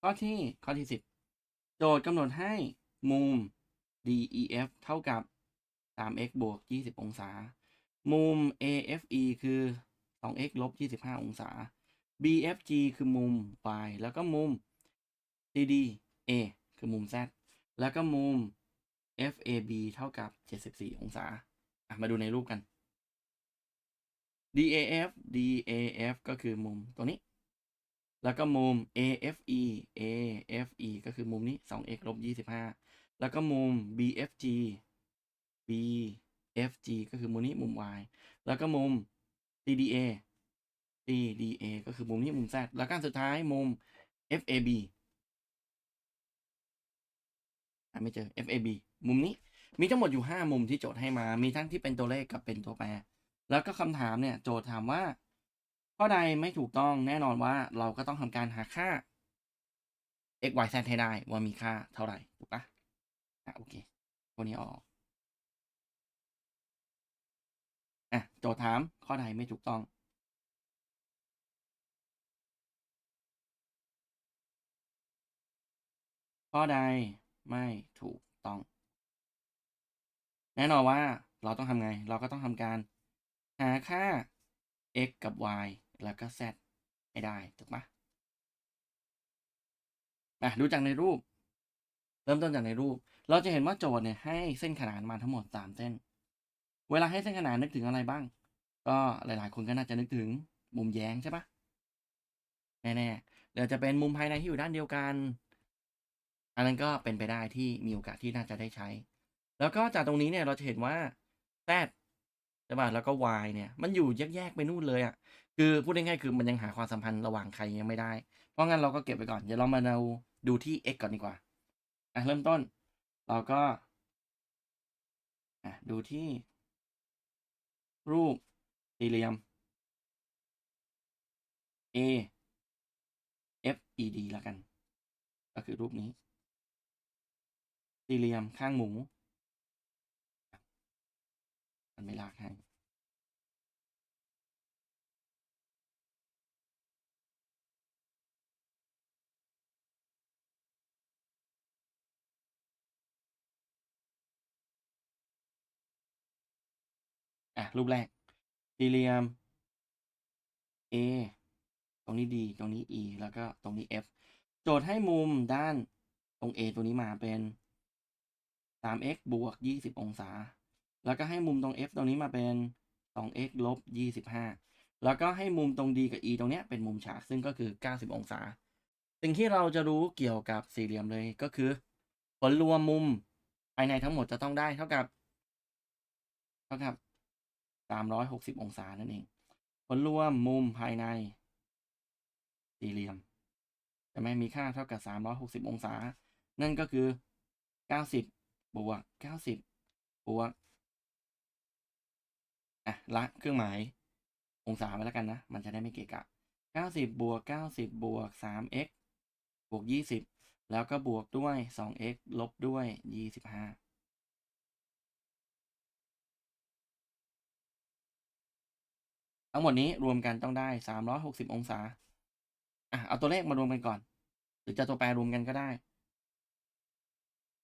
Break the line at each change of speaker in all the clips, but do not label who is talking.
ข้อที่ข้อที่สิบโจทย์กำหนดให้มุม DEF เท่ากับ 3x บวก 20 องศา มุม AFE คือ 2x ลบ 25 องศา BFG คือมุม y แล้วก็มุม CDA คือมุม z แล้วก็มุม FAB เท่ากับ 74 องศาอะมาดูในรูปกัน DAF DAF ก็คือมุมตัวนี้ แล้วก็มุม AFE AFE ก็คือมุมนี้ 2x ลบ25 แล้วก็มุม BFG BFG ก็คือมุมนี้มุม y แล้วก็มุม CDA CDA ก็คือมุมนี้มุม z แล้วก็อันสุดท้ายมุม FAB ไม่เจอ FAB มุมนี้มีทั้งหมดอยู่ 5 มุมที่โจทย์ให้มา มีทั้งที่เป็นตัวเลขกับเป็นตัวแปร แล้วก็คำถามเนี่ย โจทย์ถามว่า ข้อใดไม่ถูกต้องแน่นอนว่าเราก็ต้องทำการหาค่า x y z ให้ได้ว่ามีค่าเท่าไหร่ ถูกปะอะโอเคตัวนี้ออกอะโจทย์ถามข้อใดไม่ถูกต้องข้อใดไม่ถูกต้อง แน่นอนว่าเราต้องทำไง เราก็ต้องทำการหาค่า x กับ y แล้วก็ z ให้ได้ ถูกปะอะดูจากในรูป เริ่มต้นจากในรูป เราจะเห็นว่าโจทย์เนี่ยให้เส้นขนานมาทั้งหมด 3 เส้น เวลาให้เส้นขนานนึกถึงอะไรบ้าง ก็หลายๆ คนก็น่าจะนึกถึงมุมแย้งใช่ปะแน่ๆเดี๋ยวจะเป็นมุมภายในที่อยู่ด้านเดียวกัน อันนั้นก็เป็นไปได้ที่มีโอกาสที่น่าจะได้ใช้ แล้วก็จากตรงนี้เนี่ยเราจะเห็นว่า z ใช่ป่ะแล้วก็ y เนี่ยมันอยู่แยกๆไปนู่นเลยอะ่ะคือพูดง่ายๆคือมันยังหาความสัมพันธ์ระหว่างใครยังไม่ได้ เพราะงั้นเราก็เก็บไปก่อนเดี๋ยวเรามาดูดูที่ x ก่อนดีกว่าอะเริ่มต้น เราก็อะดูที่ รูปสี่เหลี่ยม A F E D แล้วกัน ก็คือรูปนี้สี่เหลี่ยมข้างหมู มันไม่ลากให้ อะ รูปแรกสี่เหลี่ยม A ตรงนี้ D ตรงนี้ E แล้วก็ตรงนี้ F โจทย์ให้มุมด้านตรง A ตัวนี้มาเป็น 3x บวก 20 องศา แล้วก็ให้มุมตรง F ตรงนี้มาเป็น 2x ลบ 25 แล้วก็ให้มุมตรง D กับ E ตรงเนี้ยเป็นมุมฉากซึ่งก็คือ 90 องศา สิ่งที่เราจะรู้เกี่ยวกับสี่เหลี่ยมเลยก็คือ ผลรวมมุมภายในทั้งหมดจะต้องได้เท่ากับ เท่ากับ 360 องศานั่นเอง ผลรวมมุมภายในสี่เหลี่ยมจะไม่มีค่าเท่ากับ 360 องศา นั่นก็คือ 90 บวก 90 บวกอะละเครื่องหมายองศาไปแล้วกันนะ มันจะได้ไม่เกะกะ 90 บวก 90 บวก 3x บวก 20 แล้วก็บวกด้วย 2x ลบด้วย 25 ทั้งหมดนี้รวมกันต้องได้360องศา อะ เอาตัวเลขมารวมกันก่อน หรือจะตัวแปรรวมกันก็ได้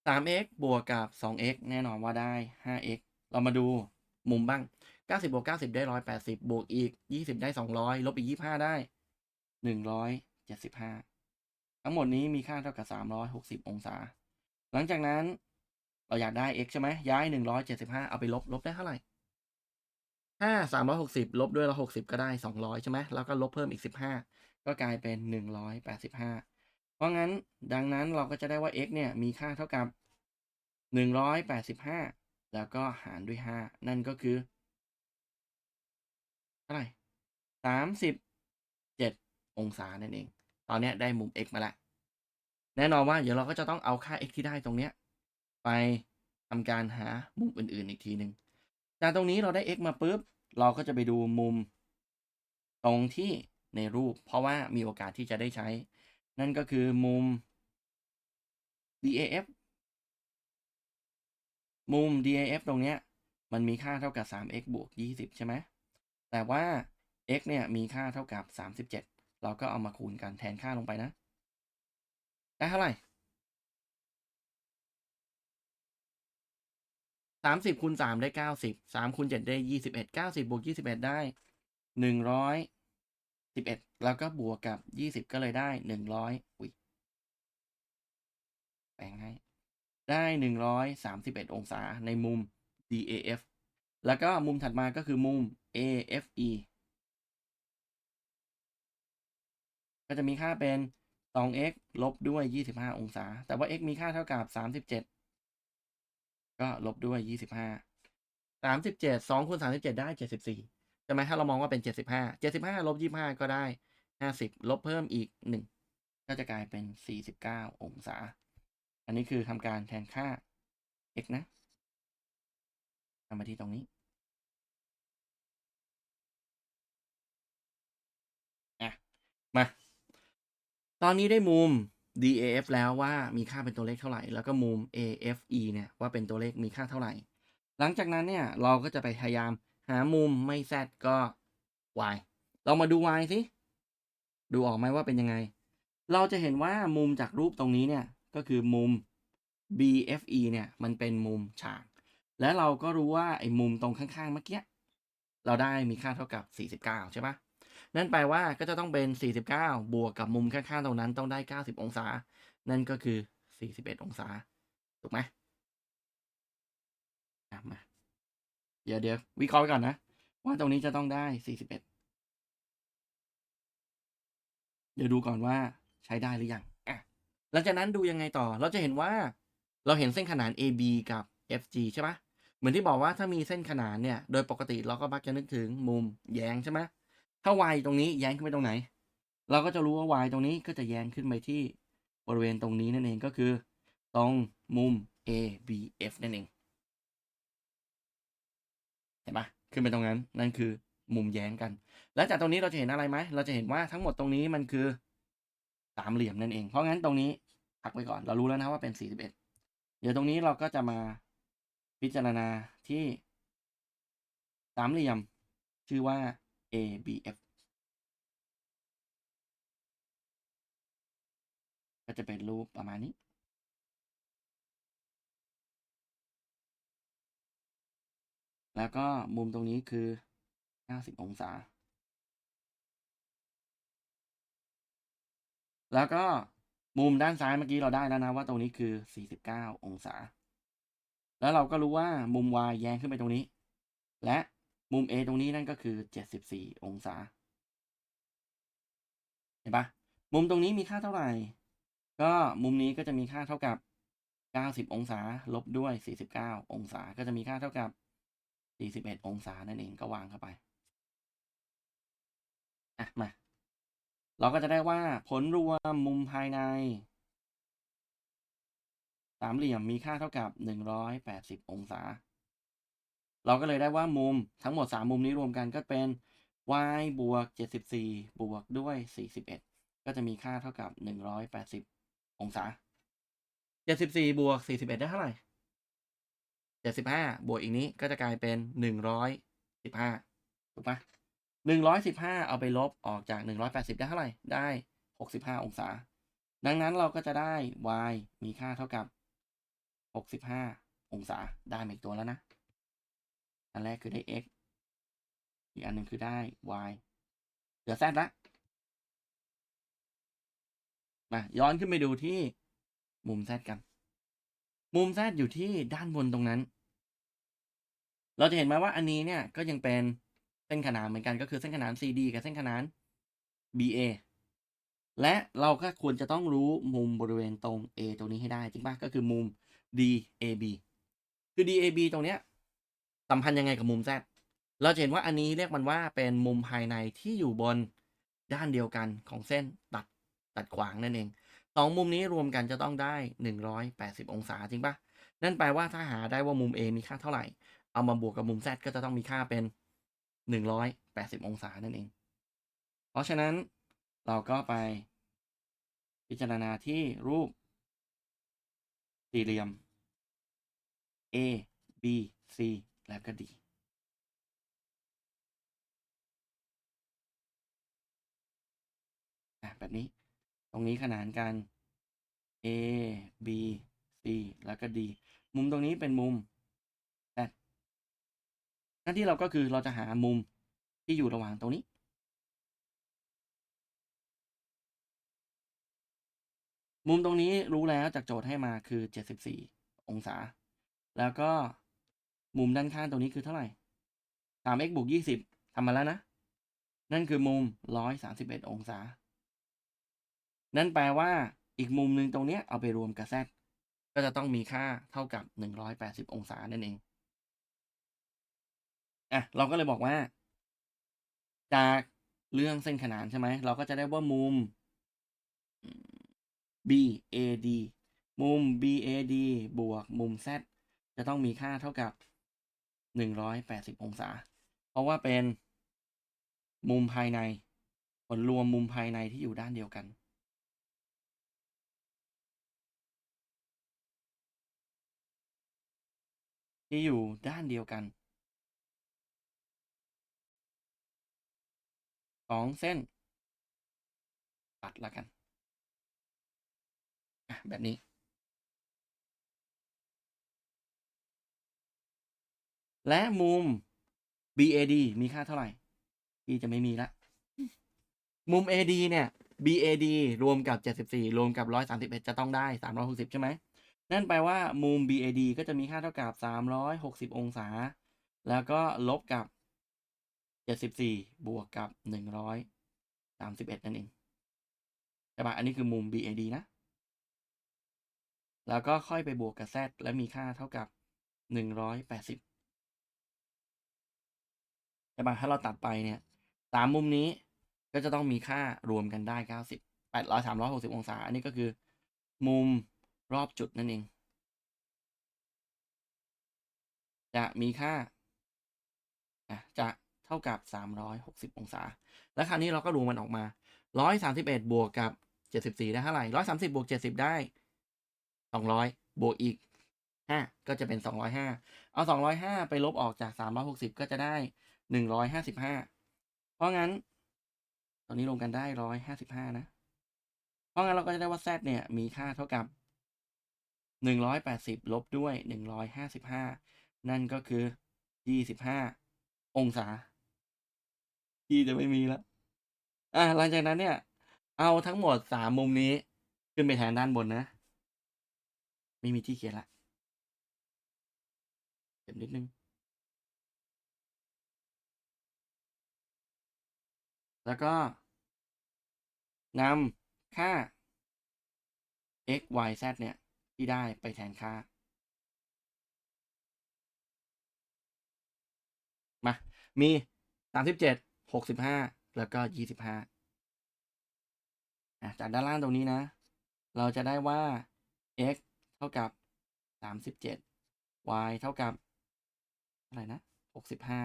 3x บวกกับ 2x แน่นอนว่าได้ 5x เรามาดูมุมบ้าง90บบวก90ได้180บบวกอีก20ได้200ลบอีก25ได้175ทั้งหมดนี้มีค่าเท่ากับ360องศา หลังจากนั้นเราอยากได้ x ใช่ไหมย้าย175เอาไปลบลบได้เท่าไหร่ ถ้าสามร้อยหกสิบลบด้วยร้อยหกสิบก็ได้สองร้อยใช่ไหมแล้วก็ลบเพิ่มอีกสิบห้าก็กลายเป็นหนึ่งร้อยแปดสิบห้าเพราะงั้นดังนั้นเราก็จะได้ว่า x เนี่ยมีค่าเท่ากับหนึ่งร้อยแปดสิบห้าแล้วก็หารด้วยห้านั่นก็คือเท่าไหร่สามสิบเจ็ดองศานั่นเอง ตอนนี้ได้มุม x มาแล้วแน่นอนว่าเดี๋ยวเราก็จะต้องเอาค่า x ที่ได้ตรงเนี้ย ไปทำการหามุมอื่นๆอีกทีหนึ่ง จากตรงนี้เราได้ x มาปุ๊บ เราก็จะไปดูมุม ตรงที่ในรูป เพราะว่ามีโอกาสที่จะได้ใช้ นั่นก็คือมุม DAF มุม DAF ตรงเนี้ย มันมีค่าเท่ากับ 3x บวก 20 ใช่ไหม แต่ว่า x เนี่ยมีค่าเท่ากับ 37 เราก็เอามาคูณกันแทนค่าลงไปนะ ได้เท่าไหร่ สามสิบคูณสามได้เก้าสิบสามคูณเจ็ดได้ยี่สิบเอ็ดเก้าสิบบวกยี่สิบเอ็ดได้หนึ่งร้อยสิบเอ็ดแล้วก็บวกกับยี่สิบก็เลยได้หนึ่งร้อยอุ้ยแปลงให้ได้หนึ่งร้อยสามสิบเอ็ดองศาในมุม DAF แล้วก็มุมถัดมาก็คือมุม AFE ก็จะมีค่าเป็น 2x ลบด้วย 25 องศา แต่ว่า x มีค่าเท่ากับ 37 ก็ลบด้วยยี่สิบห้าสามสิบเจ็ดสองคูณสามสิบเจ็ดได้เจ็ดสิบสี่ใช่ไหมถ้าเรามองว่าเป็นเจ็ดสิบห้าเจ็ดสิบห้าลบยี่บห้าก็ได้ห้าสิบลบเพิ่มอีกหนึ่งก็จะกลายเป็นสี่สิบเก้าองศา อันนี้คือทำการแทนค่า x นะทำมาที่ตรงนี้อะมา ตอนนี้ได้มุม DAF แล้วว่ามีค่าเป็นตัวเลขเท่าไหร่ แล้วก็มุม AFE เนี่ยว่าเป็นตัวเลขมีค่าเท่าไหร่ หลังจากนั้นเนี่ยเราก็จะไปพยายามหามุมไม่ z ก็ y เรามาดู y สิดูออกไหมว่าเป็นยังไง เราจะเห็นว่ามุมจากรูปตรงนี้เนี่ยก็คือมุม BFE เนี่ยมันเป็นมุมฉาก และเราก็รู้ว่าไอ้มุมตรงข้างๆเมื่อกี้เราได้มีค่าเท่ากับ 49 ใช่ปะ นั่นแปลว่าก็จะต้องเป็น 49 บวกกับมุมข้างๆตรงนั้นต้องได้ 90 องศา นั่นก็คือ 41 องศา ถูกไหมอะมา เดี๋ยวเดี๋ยววิเคราะห์ไว้ก่อนนะ ว่าตรงนี้จะต้องได้ 41 เดี๋ยวดูก่อนว่าใช้ได้หรือยังอะหลังจากนั้นดูยังไงต่อ เราจะเห็นว่า เราเห็นเส้นขนาน AB กับ FG ใช่ปะเหมือนที่บอกว่าถ้ามีเส้นขนานเนี่ย โดยปกติเราก็มักจะนึกถึงมุมแยงใช่ไหม ถ้า y ตรงนี้แย้งขึ้นไปตรงไหน เราก็จะรู้ว่า y ตรงนี้ก็จะแย้งขึ้นไปที่บริเวณตรงนี้นั่นเองก็คือ ตรงมุม ABF นั่นเอง เห็นปะขึ้นไปตรงนั้น นั่นคือมุมแย้งกัน แล้วจากตรงนี้เราจะเห็นอะไรไหม เราจะเห็นว่าทั้งหมดตรงนี้มันคือสามเหลี่ยมนั่นเอง เพราะงั้นตรงนี้พักไว้ก่อน เรารู้แล้วนะว่าเป็น41เดี๋ยวตรงนี้เราก็จะมาพิจารณาที่สามเหลี่ยม ชื่อว่า ABF ก็จะเป็นรูปประมาณนี้ แล้วก็มุมตรงนี้คือ 90 องศา แล้วก็มุมด้านซ้ายเมื่อกี้เราได้แล้วนะว่าตรงนี้คือ 49 องศา แล้วเราก็รู้ว่ามุม y แยงขึ้นไปตรงนี้ และ มุม A ตรงนี้นั่นก็คือ 74 องศา เห็นปะมุมตรงนี้มีค่าเท่าไหร่ ก็มุมนี้ก็จะมีค่าเท่ากับ 90 องศา ลบด้วย 49 องศา ก็จะมีค่าเท่ากับ 41 องศา นั่นเองก็วางเข้าไป อะ มา เราก็จะได้ว่าผลรวมมุมภายใน สามเหลี่ยมมีค่าเท่ากับ 180 องศา เราก็เลยได้ว่ามุมทั้งหมด 3 มุมนี้รวมกันก็เป็น y บวก 74 บวกด้วย 41 ก็จะมีค่าเท่ากับ 180 องศา 74 บวก 41 ได้เท่าไหร่ 75 บวกอีกนี้ก็จะกลายเป็น 115 ถูกปะ115 เอาไปลบออกจาก 180 ได้เท่าไหร่ ได้ 65 องศา ดังนั้นเราก็จะได้ y มีค่าเท่ากับ 65 องศา ได้มาอีกตัวแล้วนะ อันแรกคือได้ x อีกอันหนึ่งคือได้ y เหลือ z ละมาย้อนขึ้นไปดูที่มุม z กัน มุม z อยู่ที่ด้านบนตรงนั้น เราจะเห็นไหมว่าอันนี้เนี่ยก็ยังเป็นเส้นขนานเหมือนกันก็คือเส้นขนาน CD กับเส้นขนาน BA และเราก็ควรจะต้องรู้มุมบริเวณตรง A ตรงนี้ให้ได้จริงปะก็คือมุม DAB คือ DAB ตรงเนี้ย สัมพันธ์ยังไงกับมุม Z เราจะเห็นว่าอันนี้เรียกมันว่าเป็นมุมภายในที่อยู่บนด้านเดียวกันของเส้นตัดตัดขวางนั่นเองสองมุมนี้รวมกันจะต้องได้ 180 องศาจริงปะนั่นแปลว่าถ้าหาได้ว่ามุม A มีค่าเท่าไหร่ เอามาบวกกับมุม Z ก็จะต้องมีค่าเป็น 180 องศานั่นเอง เพราะฉะนั้นเราก็ไปพิจารณาที่รูปสี่เหลี่ยม A B C แล้วก็ D อะแบบนี้ตรงนี้ขนานกัน A B C แล้วก็ D มุมตรงนี้เป็นมุม Z หน้าที่เราก็คือเราจะหามุมที่อยู่ระหว่างตรงนี้ มุมตรงนี้รู้แล้วจากโจทย์ให้มาคือ 74 องศา แล้วก็ มุมด้านข้างตรงนี้คือเท่าไหร่ 3x บวก 20ทำมาแล้วนะ นั่นคือมุม 131 องศา นั่นแปลว่าอีกมุมหนึ่งตรงเนี้ยเอาไปรวมกับ z ก็จะต้องมีค่าเท่ากับ 180 องศานั่นเอง อะ เราก็เลยบอกว่า จากเรื่องเส้นขนานใช่ไหม เราก็จะได้ว่ามุม BAD มุม BAD บวกมุม Z จะต้องมีค่าเท่ากับ 180อยแปดสิบองศา เพราะว่าเป็นมุมภายใน ผลรวมมุมภายในที่อยู่ด้านเดียวกัน ที่อยู่ด้านเดียวกันสองเส้น ตัดละกัน แบบนี้ และมุม BAD มีค่าเท่าไหร่พี่จะไม่มีละ มุม AD เนี่ย BAD รวมกับ 74 รวมกับ 131 จะต้องได้ 360 ใช่ไหม นั่นแปลว่ามุม BAD ก็จะมีค่าเท่ากับ 360 องศา แล้วก็ลบกับ 74 บวกกับ 131 นั่นเองใช่ปะอันนี้คือมุม BAD นะ แล้วก็ค่อยไปบวกกับ Z และมีค่าเท่ากับ 180 ใช่ปะถ้าเราตัดไปเนี่ยสามมุมนี้ก็จะต้องมีค่ารวมกันได้90 800 360อยสามร้อยหกสิบองศา อันนี้ก็คือ มุมรอบจุดนั่นเอง จะมีค่าะจะเท่ากับ 360 องศา แล้วคราวนี้เราก็รวมมันออกมา 131 บวกกับ 74 ได้เท่าไหร่ 130 บวก 70 ได้ 200 บวกอีก 5 ก็จะเป็น 205 เอา205ไปลบออกจาก360ก็จะได้155เพราะงั้น ตอนนี้รวมกันได้155นะ เพราะงั้นเราก็จะได้ว่า z เนี่ยมีค่าเท่ากับ180ลบด้วย155นั่นก็คือ25องศาที่จะไม่มีแล้วอะหลังจากนั้นเนี่ย เอาทั้งหมด3มุมนี้ ขึ้นไปแทนด้านบนนะ ไม่มีที่เขียนละ เขียนนิดนึง แล้วก็นำค่า x y z เนี่ย ที่ได้ไปแทนค่า มา มีสามสิบเจ็ดหกสิบห้าแล้วก็ยี่สิบห้าจากด้านล่างตรงนี้นะ เราจะได้ว่า x เท่ากับสามสิบเจ็ด y เท่ากับ อะไรนะหกสิบห้า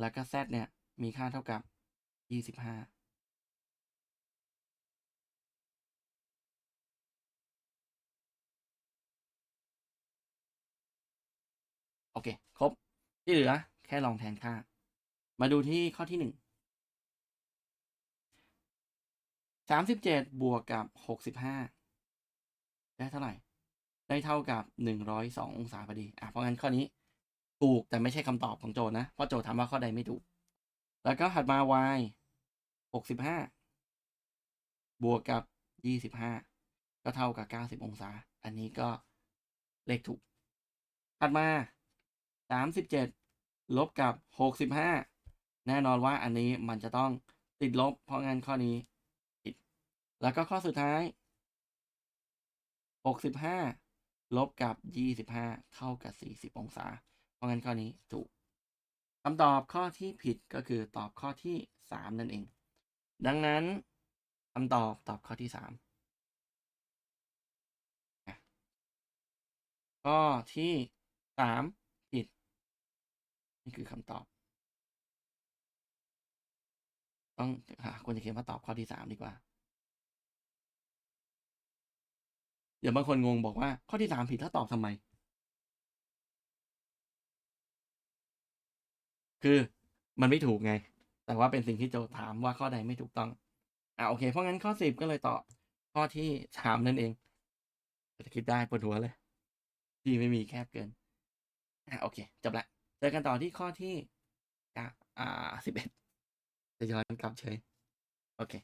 แล้วก็ z เนี่ย มีค่าเท่ากับยี่สิบห้าโอเค ครบ ที่เหลือ แค่ลองแทนค่า มาดูที่ข้อที่หนึ่งสามสิบเจ็ดบวกกับหกสิบห้าได้เท่าไหร่ ได้เท่ากับหนึ่งร้อยสององศาพอดี อะ เพราะงั้นข้อนี้ ถูกแต่ไม่ใช่คำตอบของโจทย์นะ เพราะโจทย์ถามว่าข้อใดไม่ถูก แล้วก็ถัดมา y หกสิบห้าบวกกับยี่สิบห้าก็เท่ากับเก้าสิบองศา อันนี้ก็เลขถูก ถัดมาสามสิบเจ็ดลบกับหกสิบห้าแน่นอนว่าอันนี้มันจะต้องติดลบ เพราะงั้นข้อนี้ผิด แล้วก็ข้อสุดท้ายหกสิบห้าลบกับยี่สิบห้าเท่ากับสี่สิบองศา เพราะงั้นข้อนี้ถูกคำตอบข้อที่ผิดก็คือตอบข้อที่สามนั่นเอง ดังนั้นคำตอบตอบข้อที่สามข้อที่สามผิด นี่คือคำตอบ ต้องควรจะเขียนว่าตอบข้อที่สามดีกว่า เดี๋ยวบางคนงงบอกว่าข้อที่สามผิดแล้วตอบทำไม คือมันไม่ถูกไง แต่ว่าเป็นสิ่งที่โจถามว่าข้อใดไม่ถูกต้องอ่าโอเค เพราะงั้นข้อสิบก็เลยตอบข้อที่สามนั่นเองจะคิดได้ปวดหัวเลย ที่ไม่มีแคบเกินอ่าโอเคจบละเจอกันต่อที่ข้อที่ก้าอ่าสิบเอ็ดจะย้อนกลับเฉย โอเค